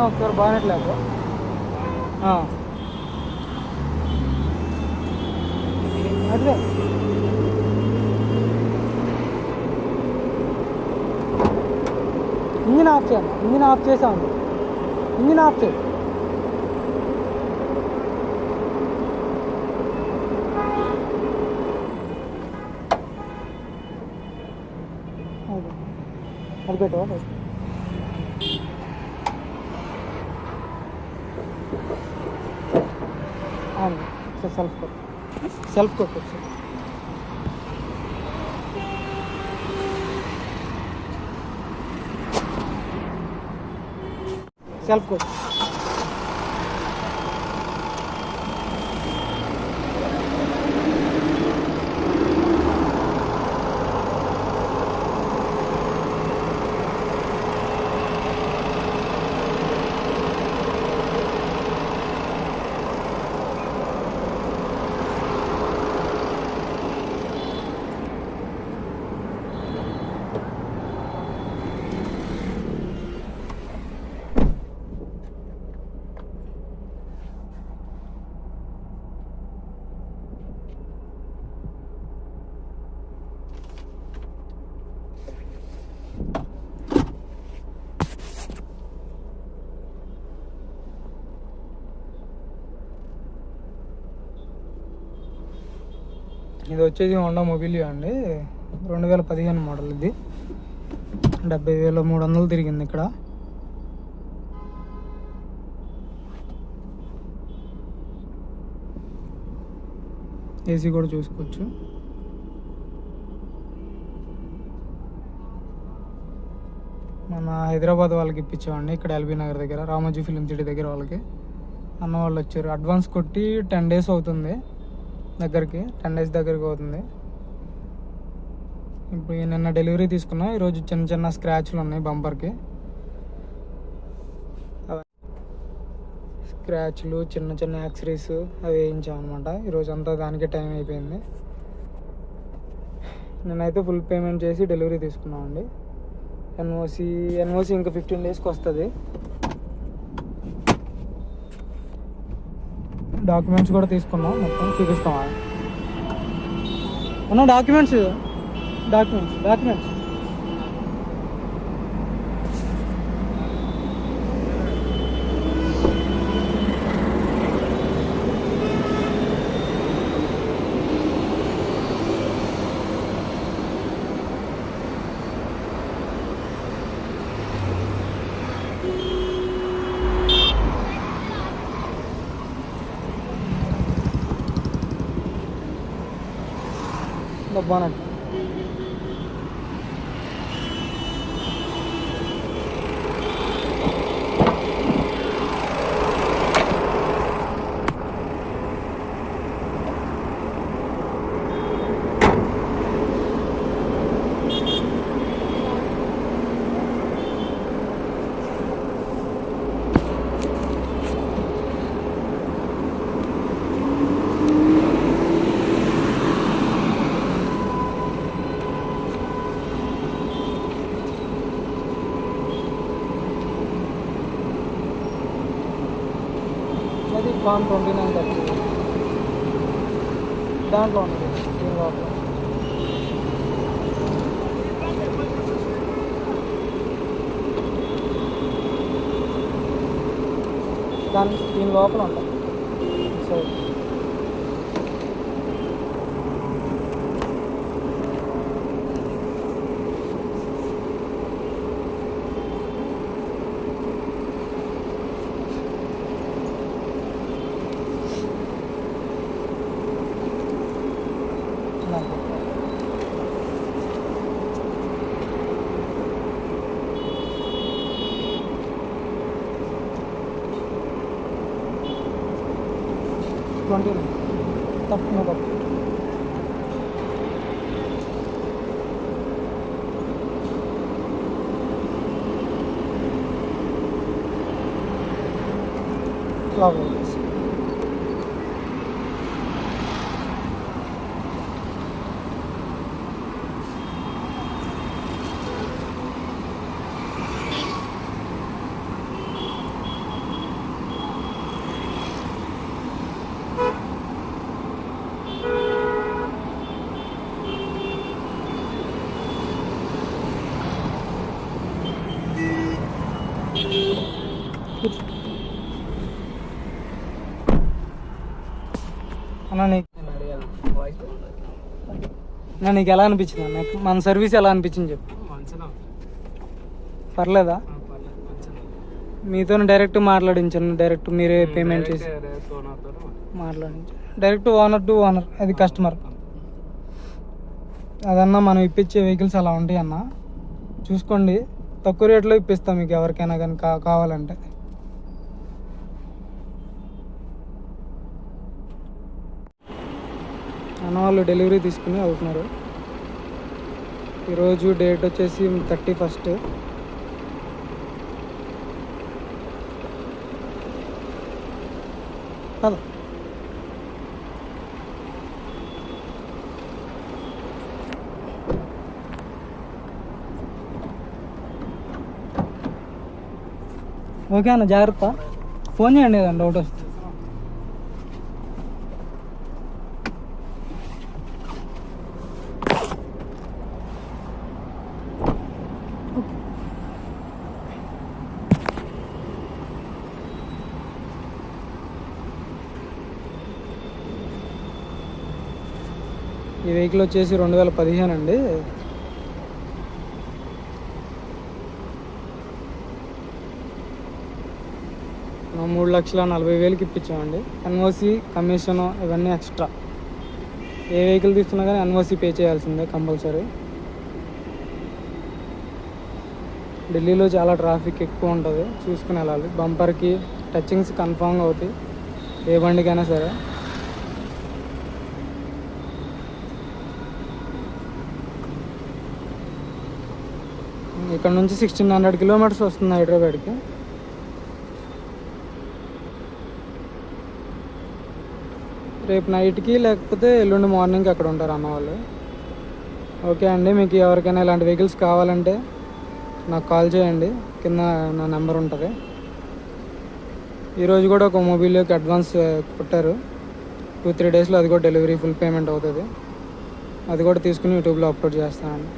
అన్న ఒకసారి బాగానే లేపు అదే ఇంజిన్ ఆఫ్ చేయాలి ఇంజిన్ ఆఫ్ చేసాము ఇంజిన్ ఆఫ్ చేయి. అది. అది పెట్టవా అవును సార్ సెల్ఫ్ కొట్టు సెల్ఫ్ కొట్టు సార్ సెల్ఫ్ కొట్టు ఇది వచ్చేసి హోండా మొబిలియో అండి. రెండు వేల పదిహేను మోడల్ ఇది. డెబ్బై వేల మూడు వందలు తిరిగింది ఇక్కడ. ఏసీ కూడా చూసుకోవచ్చు. మన హైదరాబాద్ వాళ్ళకి ఇప్పించామండి. ఇక్కడ ఎల్బీ నగర్ దగ్గర రామోజీ ఫిలిం సిటీ దగ్గర వాళ్ళకి. అన్న వాళ్ళు వచ్చారు. అడ్వాన్స్ కొట్టి టెన్ డేస్ అవుతుంది. దగ్గరికి టెన్ డేస్ దగ్గరికి అవుతుంది. ఇప్పుడు నిన్న డెలివరీ తీసుకున్నా ఈరోజు చిన్న చిన్న స్క్రాచ్లు ఉన్నాయి బంపర్కి స్క్రాచ్లు చిన్న చిన్న యాక్సరీస్ అవి వేయించామన్నమాట. ఈరోజు అంతా దానికే టైం అయిపోయింది. నేనైతే ఫుల్ పేమెంట్ చేసి డెలివరీ తీసుకున్నామండి. ఎన్ఓసి ఎన్ఓసి ఇంకా ఫిఫ్టీన్ డేస్కి వస్తుంది. డాక్యుమెంట్స్ కూడా తీసుకున్నాం మొత్తం చూపిస్తాం. ఉన్న డాక్యుమెంట్స్ డాక్యుమెంట్స్ డాక్యుమెంట్స్. బానట్ అది ఫామ్ ట్వంటీ నైన్ థర్టీ దాంట్లో ఉంది. దీని లోపల దాని దీని లోపల ఉంటాయి సరే నాకు ట్వంటీ తప్పు నో తప్పు లోపల అన్న నీకు నీకు ఎలా అనిపించింది అన్న? మన సర్వీస్ ఎలా అనిపించింది చెప్పు. పర్లేదా? మీతో డైరెక్ట్ మాట్లాడించాను డైరెక్ట్ మీరే పేమెంట్ చేసి మాట్లాడించాను డైరెక్ట్ ఓనర్ టు ఓనర్ అది కస్టమర్. అదన్నా మనం ఇప్పించే వెహికల్స్ అలా ఉంటాయి అన్న. చూసుకోండి తక్కువ రేట్లో ఇప్పిస్తాం మీకు ఎవరికైనా కానీ కా కావాలంటే. అన్న వాళ్ళు డెలివరీ తీసుకుని అవుతున్నారు. ఈరోజు డేట్ వచ్చేసి థర్టీ ఫస్ట్. ఓకే అన్న జాగ్రత్త. ఫోన్ చేయండి ఏదన్నా డౌట్ వస్తే. వెహికల్ వచ్చేసి రెండు వేల పదిహేను అండి. మూడు లక్షల నలభై వేలకి ఇప్పించామండి. ఎన్ఓసి కమిషన్ ఇవన్నీ ఎక్స్ట్రా. ఏ వెహికల్ తీసుకున్నా కానీ ఎన్ఓసి పే చేయాల్సిందే కంపల్సరీ. ఢిల్లీలో చాలా ట్రాఫిక్ ఎక్కువ ఉంటుంది. చూసుకుని వెళ్ళాలి. బంపర్కి టచింగ్స్ కన్ఫామ్గా అవుతాయి. ఏ బండికైనా సరే. ఇక్కడ నుంచి సిక్స్టీన్ హండ్రెడ్ కిలోమీటర్స్ వస్తుంది హైదరాబాద్కి. రేపు నైట్కి లేకపోతే ఎల్లుండి మార్నింగ్కి అక్కడ ఉంటారు అన్న వాళ్ళు. ఓకే అండి మీకు ఎవరికైనా ఇలాంటి వెహికల్స్ కావాలంటే నాకు కాల్ చేయండి కింద నా నెంబర్ ఉంటుంది. ఈరోజు కూడా ఒక మొబైల్లోకి అడ్వాన్స్ కొట్టారు. టూ త్రీ డేస్లో అది కూడా డెలివరీ ఫుల్ పేమెంట్ అవుతుంది. అది కూడా తీసుకుని యూట్యూబ్లో అప్లోడ్ చేస్తానండి.